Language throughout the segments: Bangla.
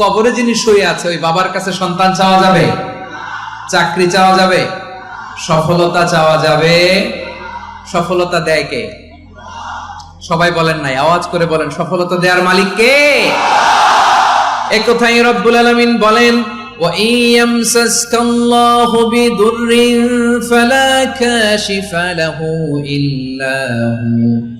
কবরে যিনি শুয়ে আছে ওই বাবার কাছে সন্তান চাওয়া যাবে চাকরি চাওয়া যাবে সফলতা চাওয়া যাবে সফলতা দেয় কে সবাই বলেন নাই আওয়াজ করে বলেন সফলতা দেওয়ার মালিক কে এক কথাই রব্বুল আলামিন বলেন وَإِن يَمْسَسْكَ اللَّهُ بِضُرٍّ فَلَا كَاشِفَ لَهُ إِلَّا هُوَ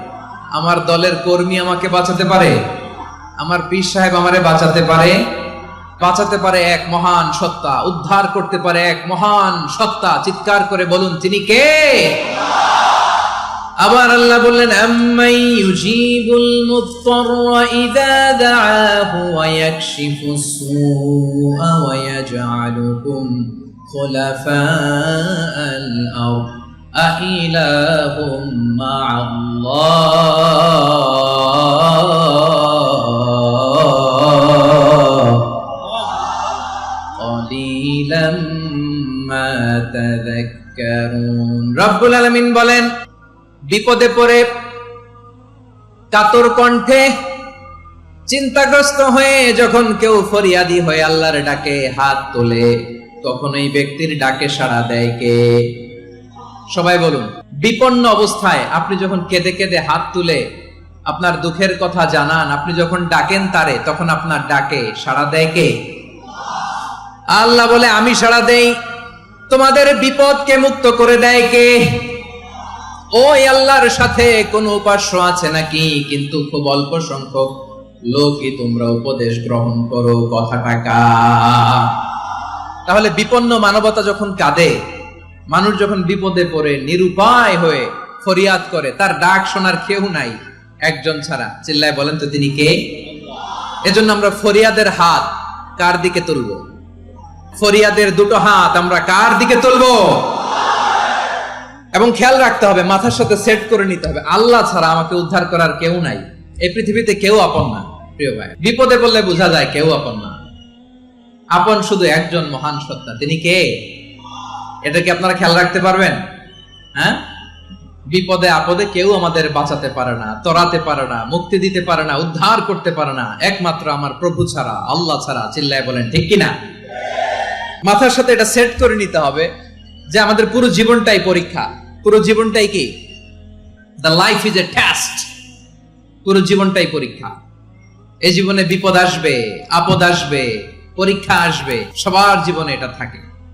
আমার দলের কর্মী আমাকে বাঁচাতে পারে? আমার পীর সাহেব আমারে বাঁচাতে পারে? বাঁচাতে পারে এক মহান সত্তা, উদ্ধার করতে পারে এক মহান সত্তা। চিৎকার করে বলুন, তিনি কে? আবার আল্লাহ বললেন আম্মাই ইউজিবুল মুত্তাররা ইযা দাআহু ওয়া ইয়াকশিফুস সুআ ওয়া ইয়াজআলুকুম খুলাফাআল আরদ قليلا ما تذكرون রব্বুল আলামিন বলেন বিপদে পড়ে কাতর কণ্ঠে চিন্তাগ্রস্ত হয়ে যখন কেউ ফরিয়াদি হয়ে আল্লাহর ডাকে হাত তোলে তখন এই ব্যক্তির ডাকে সাড়া দেয় কে সবাই বলুন, বিপন্ন অবস্থায় আপনি যখন কেঁদে কেঁদে হাত তুলে আপনার দুঃখের কথা জানান, আপনি যখন ডাকেন তারে, তখন আপনার ডাকে সাড়া দেয় কে? আল্লাহ বলে, আমি সাড়া দেই। তোমাদের বিপদকে মুক্ত করে দেয় কে? ওই আল্লাহর সাথে কোন উপাস্য আছে নাকি? কিন্তু খুব অল্প সংখ্যক লোকই তোমরা উপদেশ গ্রহণ করো কথা টাকা তাহলে বিপন্ন মানবতা যখন কাঁদে মানুষ যখন বিপদে পড়ে, নিরুপায় হয়ে ফরিয়াদ করে, তার ডাক শোনার কেউ নাই একজন ছাড়া। চিল্লায় বলেন তো তিনি কে? এজন্য আমরা ফরিয়াদের হাত কার দিকে তুলবো? ফরিয়াদের দুটো হাত আমরা কার দিকে তুলবো? এবং খেয়াল রাখতে হবে, মাথার সাথে সেট করে নিতে হবে। আল্লাহ ছাড়া আমাকে উদ্ধার করার কেউ নাই। এই পৃথিবীতে কেউ আপন না, প্রিয় ভাই। বিপদে বললে বোঝা যায় কেউ আপন না। আপন শুধু একজন মহান সত্তা। তিনি কে? এটা কি আপনারা খেয়াল রাখতে পারবেন? হ্যাঁ? বিপদে আপদে কেউ আমাদের বাঁচাতে পারে না, তরাতে পারে না, মুক্তি দিতে পারে না, উদ্ধার করতে পারে না। একমাত্র আমার প্রভু ছাড়া, আল্লাহ ছাড়া, চিল্লায় বলেন, ঠিক কিনা? মাথার সাথে এটা সেট করে নিতে হবে যে আমাদের পুরো জীবনটাই পরীক্ষা। পুরো জীবনটাই কি? The life is a test পুরো জীবনটাই পরীক্ষা। এই জীবনে বিপদ আসবে, আপদ আসবে, পরীক্ষা আসবে, সবার জীবনে এটা থাকে।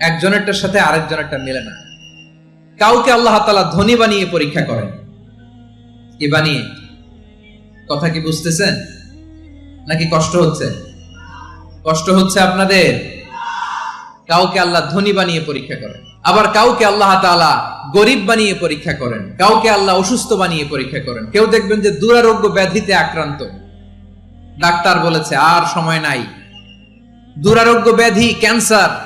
একজনেরটার সাথে আরেকজনেরটা মিলে না। কাউকে আল্লাহ তাআলা ধনী বানিয়ে পরীক্ষা করেন। কি বানিয়ে? কথা কি বুঝতেছেন? নাকি কষ্ট হচ্ছে? কষ্ট হচ্ছে আপনাদের? কাউকে আল্লাহ ধনী বানিয়ে পরীক্ষা করেন। আবার কাউকে আল্লাহ তাআলা গরিব বানিয়ে পরীক্ষা করেন। কাউকে আল্লাহ অসুস্থ বানিয়ে পরীক্ষা করেন। কেউ দেখবেন যে দুরারোগ্য ব্যাধিতে আক্রান্ত। ডাক্তার বলেছে, আর সময় নাই। দুরারোগ্য ব্যাধি, ক্যান্সার।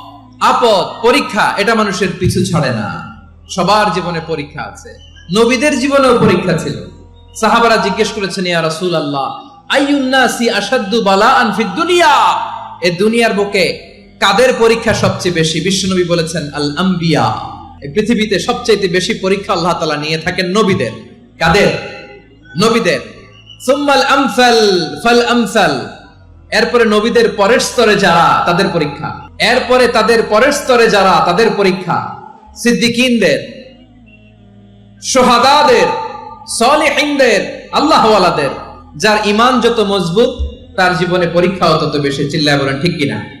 আপদ, পরীক্ষা, এটা মানুষের পিছু ছাড়ে না। সবার জীবনে পরীক্ষা আছে। নবীদের জীবনেও পরীক্ষা ছিল। সাহাবারা জিজ্ঞেস করেছেন, ইয়া রাসূল আল্লাহ আইয়ুন্নাসি আসাদ্দু বালাআন ফিদ দুনিয়া? এ দুনিয়ার বুকে কাদের পরীক্ষা সবচেয়ে বেশি? বিশ্বনবী বলেছেন আল আম্বিয়া পৃথিবীতে সবচেয়ে বেশি পরীক্ষা আল্লাহ তাআলা নিয়ে থাকেন নবীদের। কাদের? নবীদের। সুম্মাল আমসাল, ফাল আমসাল। এরপরে নবীদের পরের স্তরে যারা, তাদের পরীক্ষা। এরপরে তাদের পরের স্তরে যারা তাদের পরীক্ষা, সিদ্দিকিনদের, সোহাদাদের, সলিহিনদের, আল্লাহওয়ালাদের, যার ইমান যত মজবুত, তার জীবনে পরীক্ষাও তত বেশি। চিল্লায় বলেন, ঠিক কিনা?